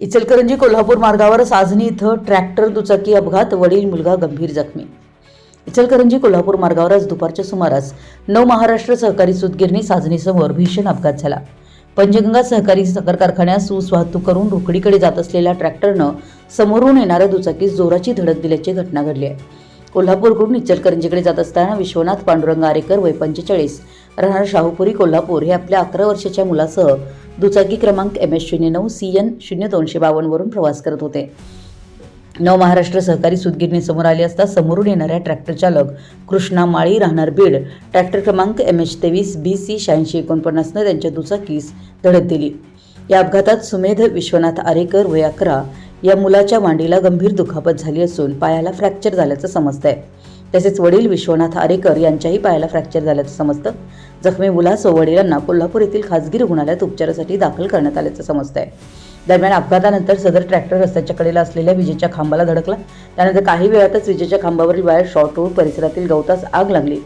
इचलकरंजी कोल्हापूर मार्गावर साजनी इथं ट्रॅक्टर दुचाकी अपघात वडील मुलगा गंभीर जखमी. इचलकरंजी कोल्हापूर मार्गावर आज दुपारच्या सुमारास नव महाराष्ट्र सहकारी सूतगिरणी साजनीसमोर भीषण अपघात झाला. पंचगंगा सहकारी साखर कारखान्यात सूस वाहतूक करून रोकडीकडे जात असलेल्या ट्रॅक्टरनं समोरून येणाऱ्या दुचाकीस जोराची धडक दिल्याची घटना घडली आहे. कोल्हापूरकडून इचलकरंजीकडे जात असताना विश्वनाथ पांडुरंग आरेकर वय पंचेचाळीस राहणार शाहूपुरी कोल्हापूर हे आपल्या अकरा वर्षाच्या मुलासह दुचाकी क्रमांक एम एस शून्य नऊ सी एन शून्य दोनशे बावन्नवरून प्रवास करत होते. नव महाराष्ट्र सहकारी सुतगिरणी समोर आली असता समोरून येणाऱ्या ट्रॅक्टर चालक कृष्णा माळी राहणार बीड. ट्रॅक्टर क्रमांक एम एच तेवीस बी सी शहाऐंशी एकोणपन्नासनं त्यांच्या दुचाकीस धडक दिली. या अपघातात सुमेध विश्वनाथ आरेकर वय अकरा या मुलाच्या मांडीला गंभीर दुखापत झाली असून पायाला फ्रॅक्चर झाल्याचं समजतंय. तसेच वडील विश्वनाथ आरेकर यांच्याही पायाला फ्रॅक्चर झाल्याचं समजतं. जखमी मुलासह वडिलांना कोल्हापूर येथील खासगी रुग्णालयात उपचारासाठी दाखल करण्यात आल्याचं समजतंय. दरम्यान अपघातानंतर सदर ट्रॅक्टर रस्त्याच्या कडेला असलेल्या विजेच्या खांबाला धडकला. त्यानंतर काही वेळातच विजेच्या खांबावरील वायर शॉर्ट होऊन परिसरातील गवतास आग लागली.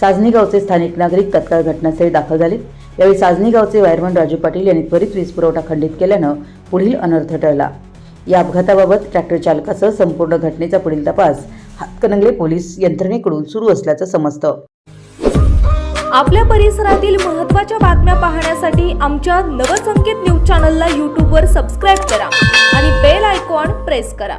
साजनी गावचे स्थानिक नागरिक तत्काळ घटनास्थळी दाखल झाले. यावेळी साजनी गावचे वायरमन राजू पाटील यांनी त्वरित वीज पुरवठा खंडित केल्यानं पुढील अनर्थ टळला. या अपघाताबाबत ट्रॅक्टर चालकासह संपूर्ण घटनेचा पुढील तपास हातकणंगले पोलीस यंत्रणेकडून सुरू असल्याचं समजतं. आपल्या परिसरातील महत्त्वाच्या बातम्या पाहण्यासाठी आमच्या नवसंकेत न्यूज चॅनलला यूट्यूबवर सबस्क्राईब करा आणि बेल आयकॉन प्रेस करा.